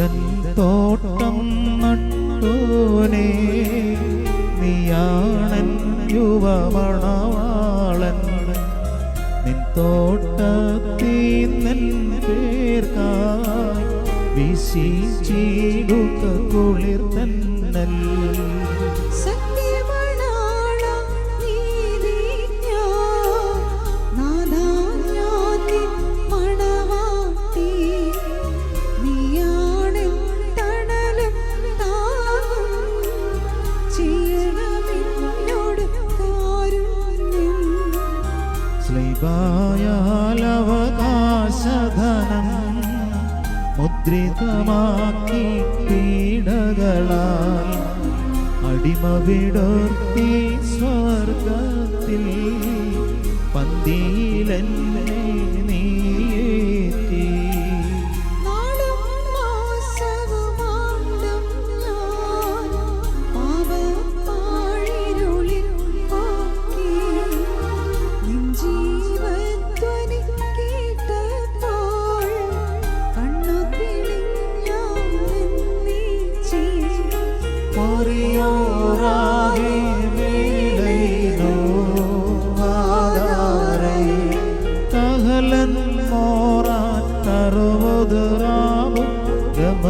ഇതൻ തോട്ടം നട്ടോനെ നീയാണൻ യുവമണവാളൻ. നിൻ തോട്ടത്തിൽ നെൽ പേർക്കായി വിശിച്ചിടുക കുളിർ തന്നൽ. ശ്ലീബായാൽ അവകാശധനം മുദ്രിതമാക്കി പീഡകളാൽ അടിമ സ്വർഗത്തിൽ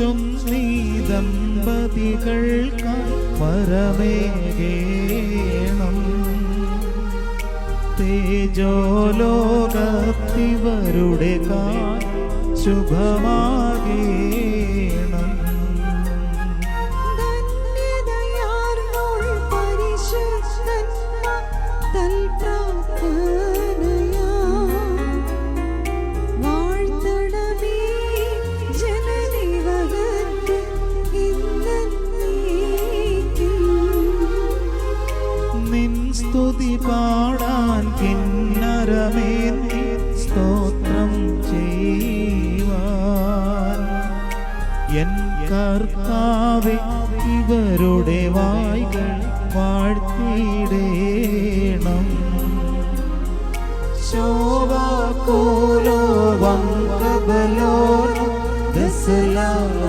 ചൊന്നീ ദമ്പതികൾക്കായി വരമേകേണം തേജോലോകത്തിവരുടെ കാ ശുഭമാകേണം നിൻ സ്തുതി പാടാൻ കിന്നരമേ സ്തോത്രം ചെയ്യുവാൻ. എൻ കർത്താവെ ഇവരുടെ വായികൾ വാഴ്ത്തിയിടേണം. ശോഭാകോലോ വങ്കബലോ ദസലാവോസോ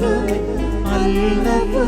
സ്മാബോസാൻവാബദരഗമേ അൽനഫശോസാൻ